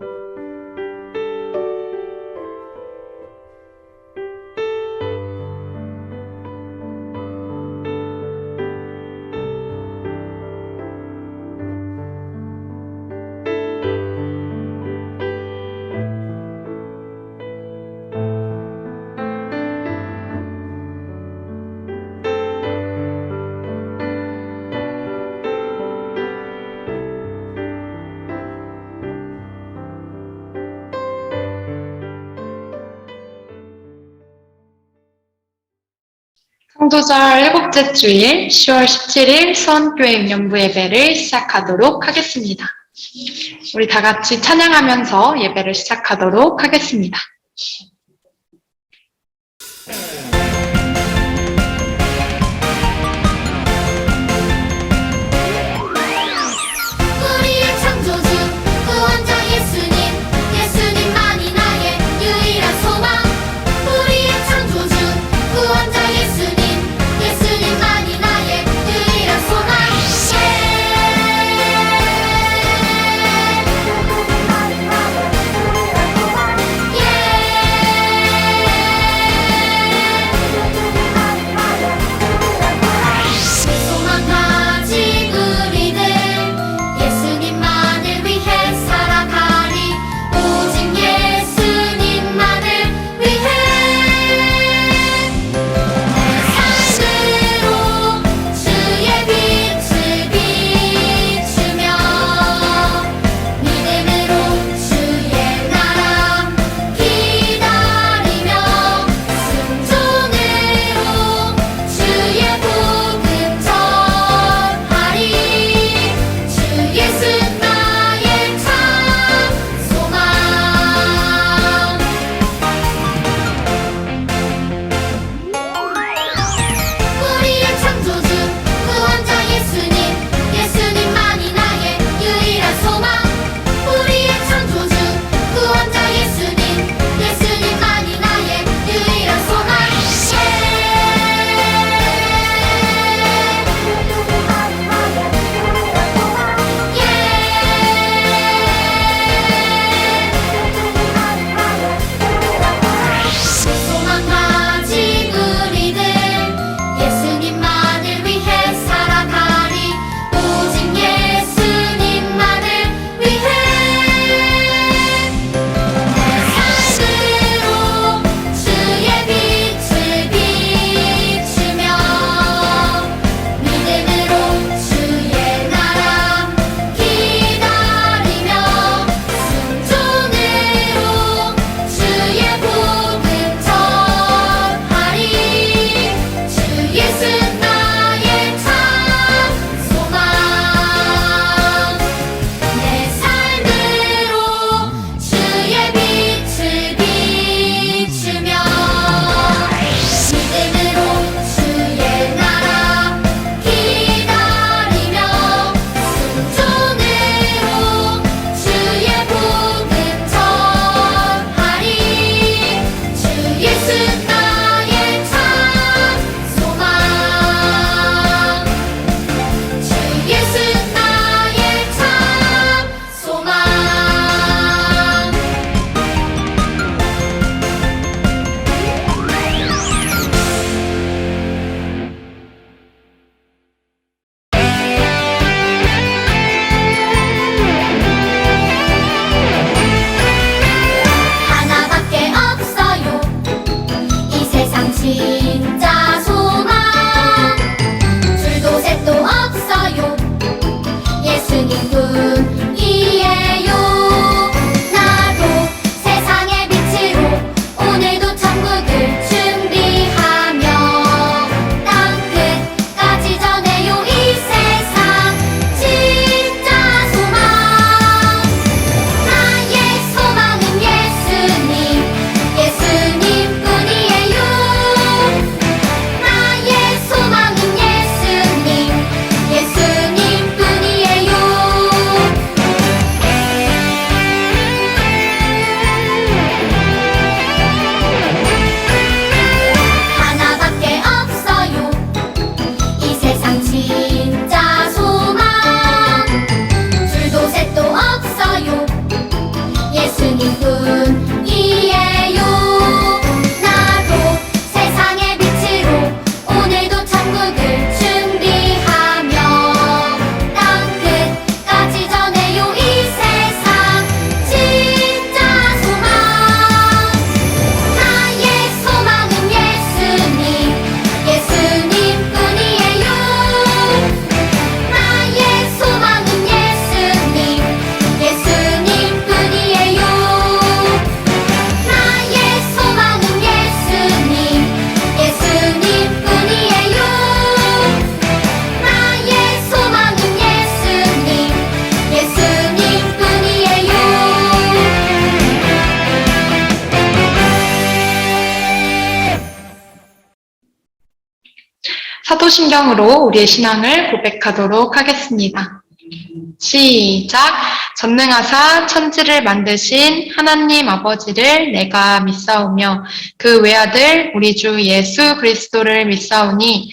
you 성도절 일곱째 주일 10월 17일 수원교회 운영부 예배를 시작하도록 하겠습니다. 우리 다 같이 찬양하면서 예배를 시작하도록 하겠습니다. 사도신경으로 우리의 신앙을 고백하도록 하겠습니다. 시작. 전능하사 천지를 만드신 하나님 아버지를 내가 믿사오며 그 외아들 우리 주 예수 그리스도를 믿사오니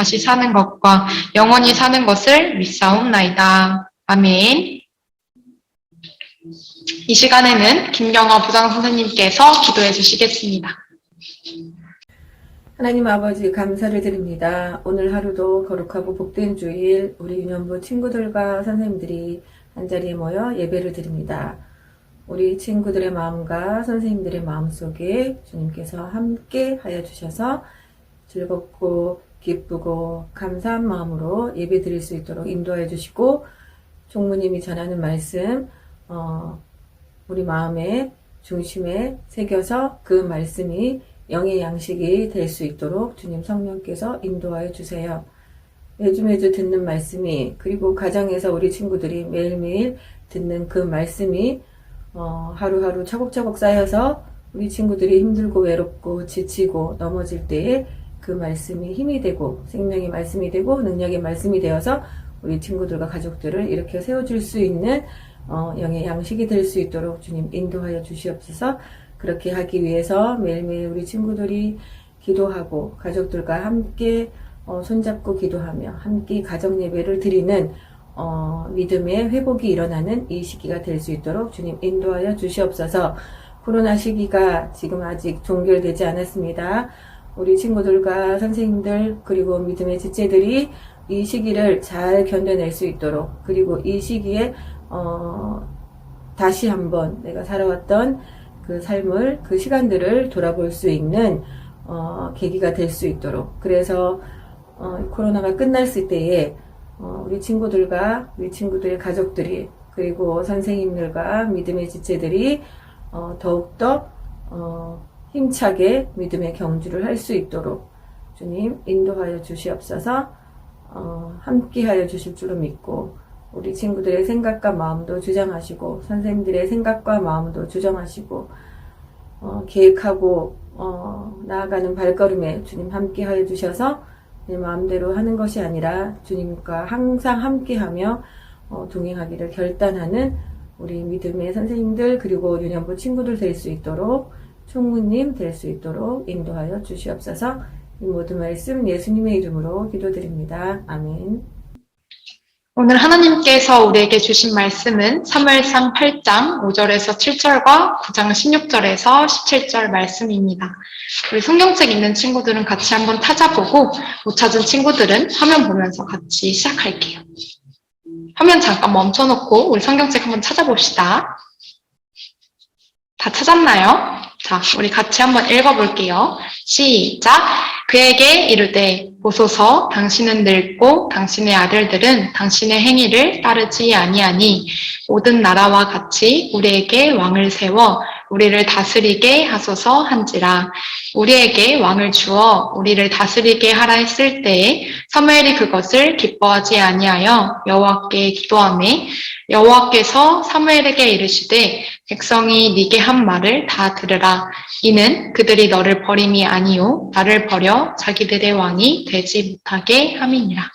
시 사는 것과 영원히 사는 것을 믿사옵나이다. 아멘. 이 시간에는 김경화 부장 선생님께서 기도해 주시겠습니다. 하나님 아버지 감사를 드립니다. 오늘 하루도 거룩하고 복된 주일 우리 유년부 친구들과 선생님들이 한자리에 모여 예배를 드립니다. 우리 친구들의 마음과 선생님들의 마음 속에 주님께서 함께 하여 주셔서 즐겁고 기쁘고 감사한 마음으로 예배 드릴 수 있도록 인도하여 주시고 종무님이 전하는 말씀 어, 우리 마음의 중심에 새겨서 그 말씀이 영의 양식이 될 수 있도록 주님 성령께서 인도하여 주세요. 매주 매주 듣는 말씀이 그리고 가정에서 우리 친구들이 매일매일 듣는 그 말씀이 어, 하루하루 차곡차곡 쌓여서 우리 친구들이 힘들고 외롭고 지치고 넘어질 때에 그 말씀이 힘이 되고 생명의 말씀이 되고 능력의 말씀이 되어서 우리 친구들과 가족들을 이렇게 세워줄 수 있는 어, 영의 양식이 될 수 있도록 주님 인도하여 주시옵소서 그렇게 하기 위해서 매일매일 우리 친구들이 기도하고 가족들과 함께 어, 손잡고 기도하며 함께 가정 예배를 드리는 어, 믿음의 회복이 일어나는 이 시기가 될 수 있도록 주님 인도하여 주시옵소서. 코로나 시기가 지금 아직 종결되지 않았습니다. 우리 친구들과 선생님들 그리고 믿음의 지체들이 이 시기를 잘 견뎌낼 수 있도록 그리고 이 시기에 어, 다시 한번 내가 살아왔던 그 삶을 그 시간들을 돌아볼 수 있는 어, 계기가 될 수 있도록. 그래서 어, 코로나가 끝났을 때에 어, 우리 친구들과 우리 친구들의 가족들이 그리고 선생님들과 믿음의 지체들이 어, 더욱더 어, 힘차게 믿음의 경주를 할 수 있도록 주님 인도하여 주시옵소서. 어, 함께하여 주실 줄로 믿고 우리 친구들의 생각과 마음도 주장하시고 선생님들의 생각과 마음도 주장하시고 어, 계획하고 어, 나아가는 발걸음에 주님 함께하여 주셔서 내 마음대로 하는 것이 아니라 주님과 항상 함께하며 어, 동행하기를 결단하는 우리 믿음의 선생님들 그리고 유년부 친구들 될 수 있도록 총무님 될 수 있도록 인도하여 주시옵소서 이 모든 말씀 예수님의 이름으로 기도드립니다. 아멘. 오늘 하나님께서 우리에게 주신 말씀은 3월상 8장 5절에서 7절과 9장 16절에서 17절 말씀입니다. 우리 성경책 있는 친구들은 같이 한번 찾아보고 못 찾은 친구들은 화면 보면서 같이 시작할게요. 화면 잠깐 멈춰놓고 우리 성경책 한번 찾아봅시다. 다 찾았나요? 자, 우리 같이 한번 읽어볼게요. 시작! 그에게 이르되 보소서 당신은 늙고 당신의 아들들은 당신의 행위를 따르지 아니하니 모든 나라와 같이 우리에게 왕을 세워 우리를 다스리게 하소서 한지라 우리에게 왕을 주어 우리를 다스리게 하라 했을 때에 사무엘이 그것을 기뻐하지 아니하여 여호와께 기도하매 여호와께서 사무엘에게 이르시되 백성이 네게 한 말을 다 들으라 이는 그들이 너를 버림이 아니요 나를 버려 자기들의 왕이 되지 못하게 함이니라.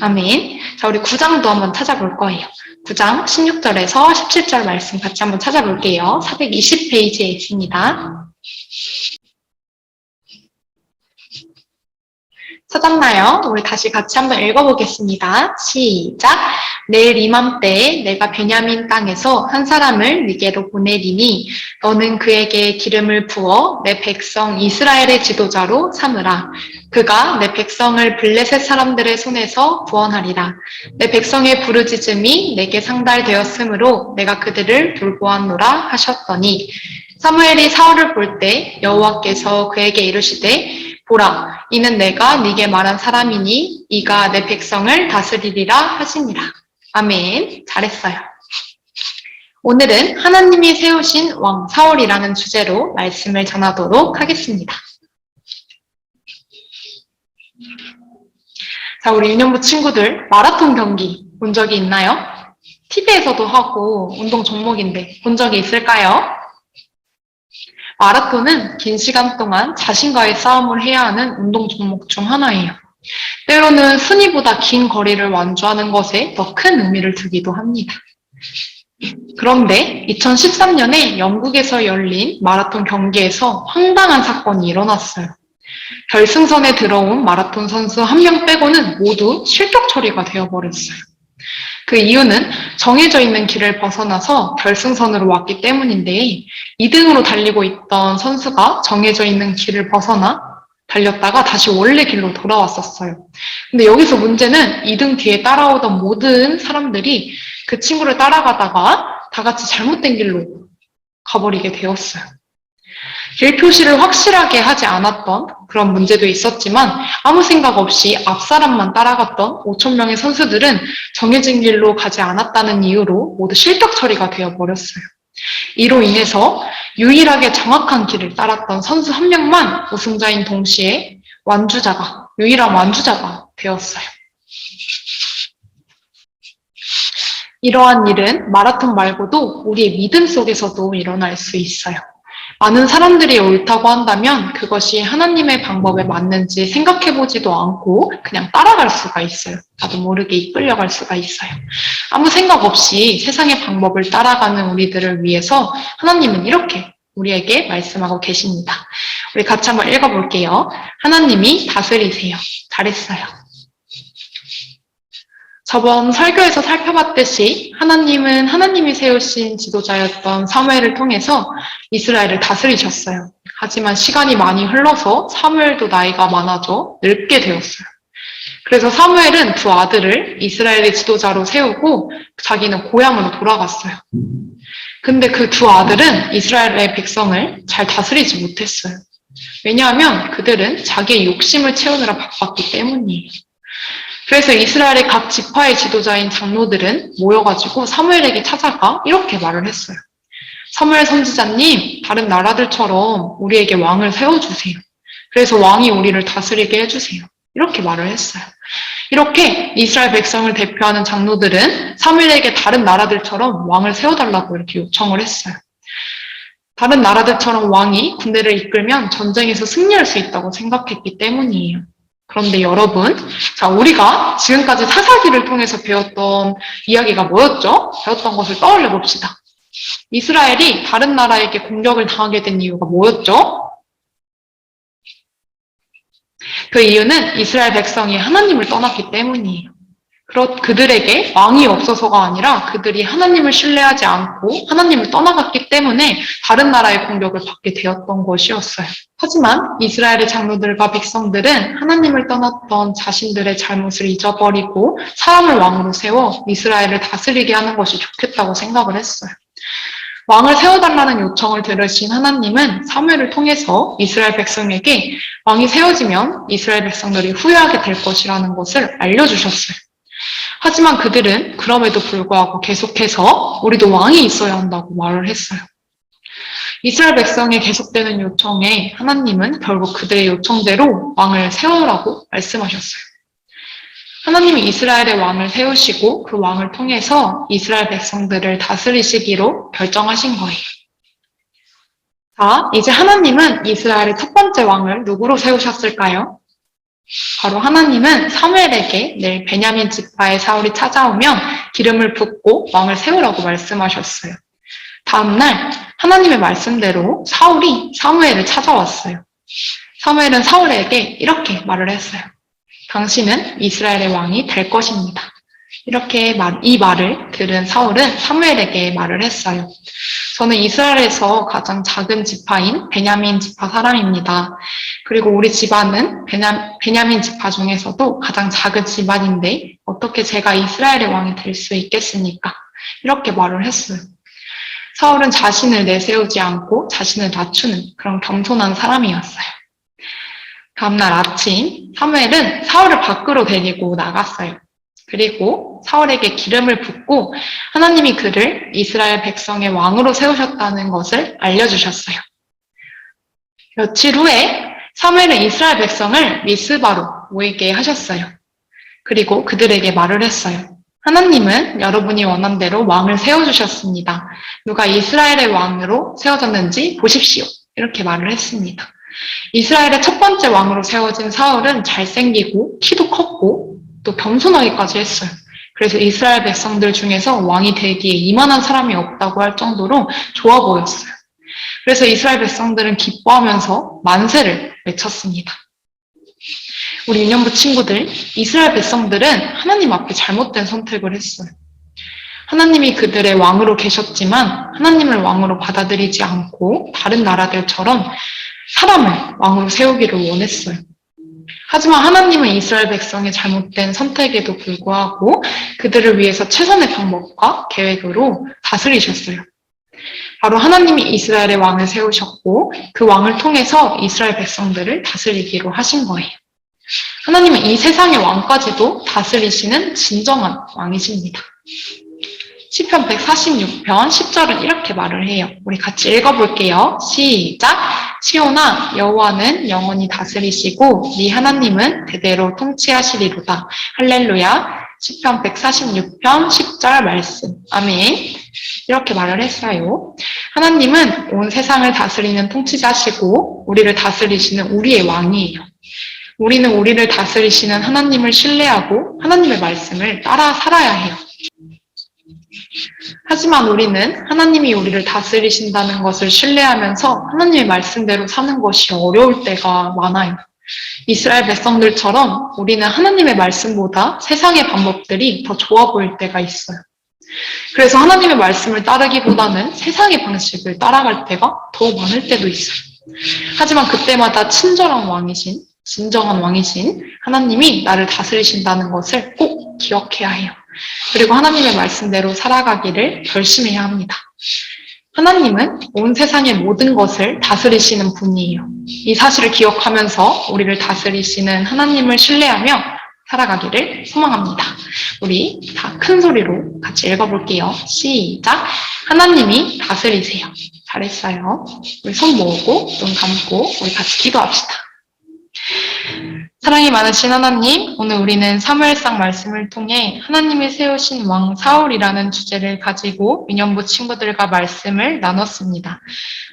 아멘. 자, 우리 9장도 한번 찾아볼 거예요. 9장 16절에서 17절 말씀 같이 한번 찾아볼게요. 420페이지에 있습니다. 찾았나요? 우리 다시 같이 한번 읽어보겠습니다. 시작. 내일 이맘때에 내가 베냐민 땅에서 한 사람을 네게로 보내리니 너는 그에게 기름을 부어 내 백성 이스라엘의 지도자로 삼으라. 그가 내 백성을 블레셋 사람들의 손에서 구원하리라. 내 백성의 부르짖음이 내게 상달되었으므로 내가 그들을 돌보았노라 하셨더니 사무엘이 사울을 볼 때 여호와께서 그에게 이르시되 보라, 이는 내가 네게 말한 사람이니 이가 내 백성을 다스리리라 하시니라. 아멘. 잘했어요. 오늘은 하나님이 세우신 왕 사울이라는 주제로 말씀을 전하도록 하겠습니다. 자, 우리 유년부 친구들 마라톤 경기 본 적이 있나요? TV에서도 하고 운동 종목인데 본 적이 있을까요? 마라톤은 긴 시간 동안 자신과의 싸움을 해야 하는 운동 종목 중 하나예요. 때로는 순위보다 긴 거리를 완주하는 것에 더 큰 의미를 두기도 합니다. 그런데 2013년에 영국에서 열린 마라톤 경기에서 황당한 사건이 일어났어요. 결승선에 들어온 마라톤 선수 한 명 빼고는 모두 실격 처리가 되어버렸어요. 그 이유는 정해져 있는 길을 벗어나서 결승선으로 왔기 때문인데 2등으로 달리고 있던 선수가 정해져 있는 길을 벗어나 달렸다가 다시 원래 길로 돌아왔었어요. 근데 여기서 문제는 2등 뒤에 따라오던 모든 사람들이 그 친구를 따라가다가 다 같이 잘못된 길로 가버리게 되었어요. 길 표시를 확실하게 하지 않았던 그런 문제도 있었지만 아무 생각 없이 앞 사람만 따라갔던 5천 명의 선수들은 정해진 길로 가지 않았다는 이유로 모두 실격 처리가 되어 버렸어요. 이로 인해서 유일하게 정확한 길을 따랐던 선수 한 명만 우승자인 동시에 완주자가 유일한 완주자가 되었어요. 이러한 일은 마라톤 말고도 우리의 믿음 속에서도 일어날 수 있어요. 많은 사람들이 옳다고 한다면 그것이 하나님의 방법에 맞는지 생각해보지도 않고 그냥 따라갈 수가 있어요. 나도 모르게 이끌려갈 수가 있어요. 아무 생각 없이 세상의 방법을 따라가는 우리들을 위해서 하나님은 이렇게 우리에게 말씀하고 계십니다. 우리 같이 한번 읽어볼게요. 하나님이 다스리세요. 잘했어요. 저번 설교에서 살펴봤듯이 하나님은 하나님이 세우신 지도자였던 사무엘을 통해서 이스라엘을 다스리셨어요. 하지만 시간이 많이 흘러서 사무엘도 나이가 많아져 늙게 되었어요. 그래서 사무엘은 두 아들을 이스라엘의 지도자로 세우고 자기는 고향으로 돌아갔어요. 근데 그 두 아들은 이스라엘의 백성을 잘 다스리지 못했어요. 왜냐하면 그들은 자기의 욕심을 채우느라 바빴기 때문이에요. 그래서 이스라엘의 각 지파의 지도자인 장로들은 모여가지고 사무엘에게 찾아가 이렇게 말을 했어요. 사무엘 선지자님, 다른 나라들처럼 우리에게 왕을 세워주세요. 그래서 왕이 우리를 다스리게 해주세요. 이렇게 말을 했어요. 이렇게 이스라엘 백성을 대표하는 장로들은 사무엘에게 다른 나라들처럼 왕을 세워달라고 이렇게 요청을 했어요. 다른 나라들처럼 왕이 군대를 이끌면 전쟁에서 승리할 수 있다고 생각했기 때문이에요. 그런데 여러분, 자, 우리가 지금까지 사사기를 통해서 배웠던 이야기가 뭐였죠? 배웠던 것을 떠올려 봅시다. 이스라엘이 다른 나라에게 공격을 당하게 된 이유가 뭐였죠? 그 이유는 이스라엘 백성이 하나님을 떠났기 때문이에요. 그렇 그들에게 왕이 없어서가 아니라 그들이 하나님을 신뢰하지 않고 하나님을 떠나갔기 때문에 다른 나라의 공격을 받게 되었던 것이었어요. 하지만 이스라엘의 장로들과 백성들은 하나님을 떠났던 자신들의 잘못을 잊어버리고 사람을 왕으로 세워 이스라엘을 다스리게 하는 것이 좋겠다고 생각을 했어요. 왕을 세워달라는 요청을 들으신 하나님은 사무엘을 통해서 이스라엘 백성에게 왕이 세워지면 이스라엘 백성들이 후회하게 될 것이라는 것을 알려주셨어요. 하지만 그들은 그럼에도 불구하고 계속해서 우리도 왕이 있어야 한다고 말을 했어요. 이스라엘 백성의 계속되는 요청에 하나님은 결국 그들의 요청대로 왕을 세우라고 말씀하셨어요. 하나님이 이스라엘의 왕을 세우시고 그 왕을 통해서 이스라엘 백성들을 다스리시기로 결정하신 거예요. 자, 이제 하나님은 이스라엘의 첫 번째 왕을 누구로 세우셨을까요? 바로 하나님은 사무엘에게 내일 베냐민 지파의 사울이 찾아오면 기름을 붓고 왕을 세우라고 말씀하셨어요. 다음날 하나님의 말씀대로 사울이 사무엘을 찾아왔어요. 사무엘은 사울에게 이렇게 말을 했어요. 당신은 이스라엘의 왕이 될 것입니다. 이렇게 말, 이 말을 들은 사울은 사무엘에게 말을 했어요. 저는 이스라엘에서 가장 작은 지파인 베냐민 지파 사람입니다. 그리고 우리 집안은 베냐, 베냐민 지파 중에서도 가장 작은 집안인데 어떻게 제가 이스라엘의 왕이 될 수 있겠습니까? 이렇게 말을 했어요. 사울은 자신을 내세우지 않고 자신을 낮추는 그런 겸손한 사람이었어요. 다음날 아침 사무엘은 사울을 밖으로 데리고 나갔어요. 그리고 사울에게 기름을 붓고 하나님이 그를 이스라엘 백성의 왕으로 세우셨다는 것을 알려주셨어요. 며칠 후에 사무엘은 이스라엘 백성을 미스바로 모이게 하셨어요. 그리고 그들에게 말을 했어요. 하나님은 여러분이 원한 대로 왕을 세워주셨습니다. 누가 이스라엘의 왕으로 세워졌는지 보십시오. 이렇게 말을 했습니다. 이스라엘의 첫 번째 왕으로 세워진 사울은 잘생기고 키도 컸고 또 겸손하기까지 했어요. 그래서 이스라엘 백성들 중에서 왕이 되기에 이만한 사람이 없다고 할 정도로 좋아 보였어요. 그래서 이스라엘 백성들은 기뻐하면서 만세를 외쳤습니다. 우리 유년부 친구들, 이스라엘 백성들은 하나님 앞에 잘못된 선택을 했어요. 하나님이 그들의 왕으로 계셨지만 하나님을 왕으로 받아들이지 않고 다른 나라들처럼 사람을 왕으로 세우기를 원했어요. 하지만 하나님은 이스라엘 백성의 잘못된 선택에도 불구하고 그들을 위해서 최선의 방법과 계획으로 다스리셨어요. 바로 하나님이 이스라엘의 왕을 세우셨고 그 왕을 통해서 이스라엘 백성들을 다스리기로 하신 거예요. 하나님은 이 세상의 왕까지도 다스리시는 진정한 왕이십니다. 시편 146편 10절은 이렇게 말을 해요. 우리 같이 읽어볼게요. 시작. 시온아 여호와는 영원히 다스리시고 네 하나님은 대대로 통치하시리로다. 할렐루야. 시편 146편 10절 말씀. 아멘. 이렇게 말을 했어요. 하나님은 온 세상을 다스리는 통치자시고 우리를 다스리시는 우리의 왕이에요. 우리는 우리를 다스리시는 하나님을 신뢰하고 하나님의 말씀을 따라 살아야 해요. 하지만 우리는 하나님이 우리를 다스리신다는 것을 신뢰하면서 하나님의 말씀대로 사는 것이 어려울 때가 많아요. 이스라엘 백성들처럼 우리는 하나님의 말씀보다 세상의 방법들이 더 좋아 보일 때가 있어요. 그래서 하나님의 말씀을 따르기보다는 세상의 방식을 따라갈 때가 더 많을 때도 있어요. 하지만 그때마다 친절한 왕이신, 진정한 왕이신 하나님이 나를 다스리신다는 것을 꼭 기억해야 해요. 그리고 하나님의 말씀대로 살아가기를 결심해야 합니다. 하나님은 온 세상의 모든 것을 다스리시는 분이에요. 이 사실을 기억하면서 우리를 다스리시는 하나님을 신뢰하며 살아가기를 소망합니다. 우리 다 큰 소리로 같이 읽어볼게요. 시작. 하나님이 다스리세요. 잘했어요. 우리 손 모으고 눈 감고 우리 같이 기도합시다. 사랑이 많으신 하나님, 오늘 우리는 사무엘상 말씀을 통해 하나님이 세우신 왕 사울이라는 주제를 가지고 유년부 친구들과 말씀을 나눴습니다.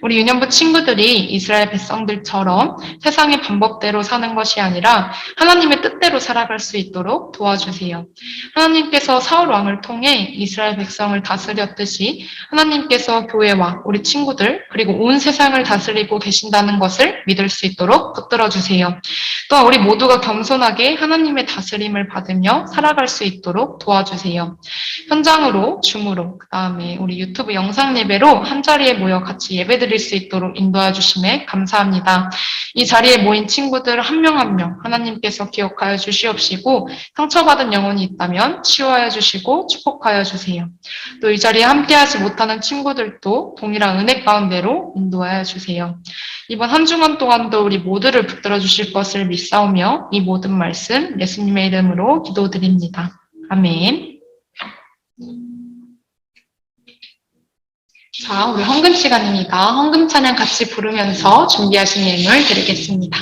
우리 유년부 친구들이 이스라엘 백성들처럼 세상의 방법대로 사는 것이 아니라 하나님의 뜻대로 살아갈 수 있도록 도와주세요. 하나님께서 사울 왕을 통해 이스라엘 백성을 다스렸듯이 하나님께서 교회와 우리 친구들 그리고 온 세상을 다스리고 계신다는 것을 믿을 수 있도록 붙들어 주세요. 또한 우리 모두 가 겸손하게 하나님의 다스림을 받으며 살아갈 수 있도록 도와주세요. 현장으로, 줌으로, 그 다음에 우리 유튜브 영상 예배로 한 자리에 모여 같이 예배 드릴 수 있도록 인도해 주심에 감사합니다. 이 자리에 모인 친구들 한 명 한 명 하나님께서 기억하여 주시옵시고 상처받은 영혼이 있다면 치유하여 주시고 축복하여 주세요. 또 이 자리에 함께하지 못하는 친구들도 동일한 은혜 가운데로 인도하여 주세요. 이번 한 주간 동안도 우리 모두를 붙들어 주실 것을 믿사오며 이 모든 말씀 예수님의 이름으로 기도드립니다. 아멘. 자, 우리 헌금 시간입니다. 헌금 찬양 같이 부르면서 준비하신 예물 드리겠습니다.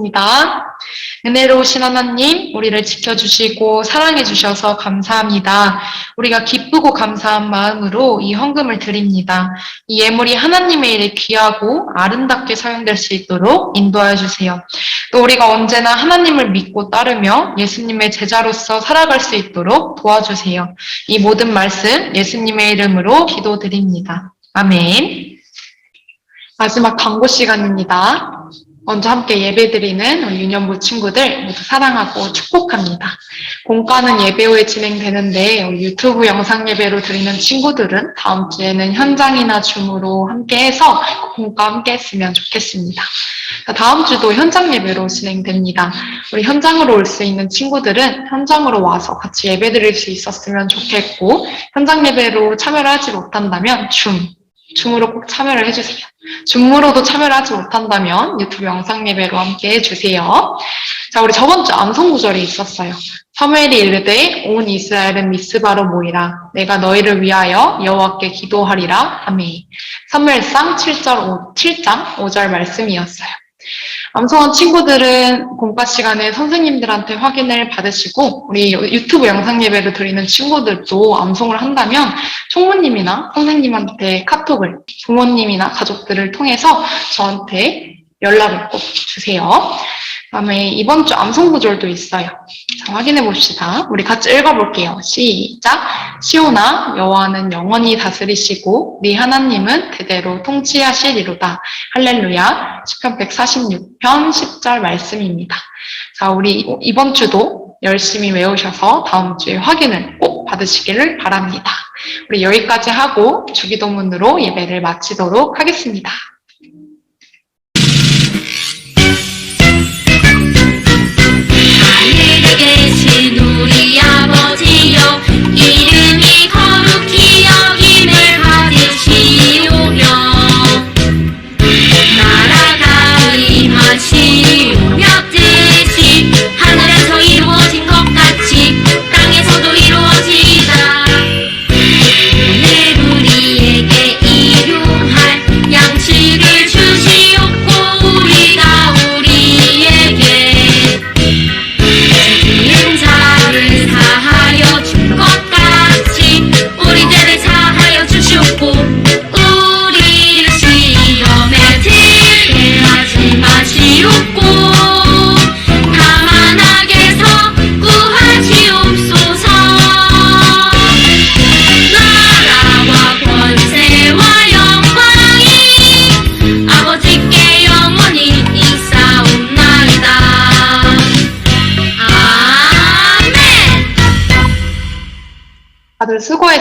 기도하겠습니다. 은혜로우신 하나님, 우리를 지켜주시고 사랑해주셔서 감사합니다. 우리가 기쁘고 감사한 마음으로 이 헌금을 드립니다. 이 예물이 하나님의 일에 귀하고 아름답게 사용될 수 있도록 인도하여 주세요. 또 우리가 언제나 하나님을 믿고 따르며 예수님의 제자로서 살아갈 수 있도록 도와주세요. 이 모든 말씀 예수님의 이름으로 기도드립니다. 아멘. 마지막 광고 시간입니다. 먼저 함께 예배드리는 우리 유년부 친구들 모두 사랑하고 축복합니다. 공과는 예배 후에 진행되는데 유튜브 영상 예배로 드리는 친구들은 다음 주에는 현장이나 줌으로 함께해서 공과 함께 했으면 좋겠습니다. 다음 주도 현장 예배로 진행됩니다. 우리 현장으로 올 수 있는 친구들은 현장으로 와서 같이 예배 드릴 수 있었으면 좋겠고 현장 예배로 참여를 하지 못한다면 줌, 줌으로 꼭 참여를 해주세요. 줌으로도 참여를 하지 못한다면 유튜브 영상 예배로 함께 해주세요. 자, 우리 저번 주 암송 구절이 있었어요. 사무엘이 이르되 온 이스라엘은 미스바로 모이라 내가 너희를 위하여 여호와께 기도하리라 아멘. 사무엘상 7절 5, 7장 5절 말씀이었어요. 암송한 친구들은 공과 시간에 선생님들한테 확인을 받으시고 우리 유튜브 영상 예배를 드리는 친구들도 암송을 한다면 총무님이나 선생님한테 카톡을 부모님이나 가족들을 통해서 저한테 연락을 꼭 주세요. 그다음에 이번 주 암송 구절도 있어요. 자, 확인해 봅시다. 우리 같이 읽어볼게요. 시작. 시오나 여호와는 영원히 다스리시고 네 하나님은 대대로 통치하시리로다. 할렐루야. 시편 146편 10절 말씀입니다. 자, 우리 이번 주도 열심히 외우셔서 다음 주에 확인을 꼭 받으시기를 바랍니다. 우리 여기까지 하고 주기도문으로 예배를 마치도록 하겠습니다. 신 우리 아버지여 이름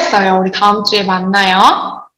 했어요. 우리 다음 주에 만나요.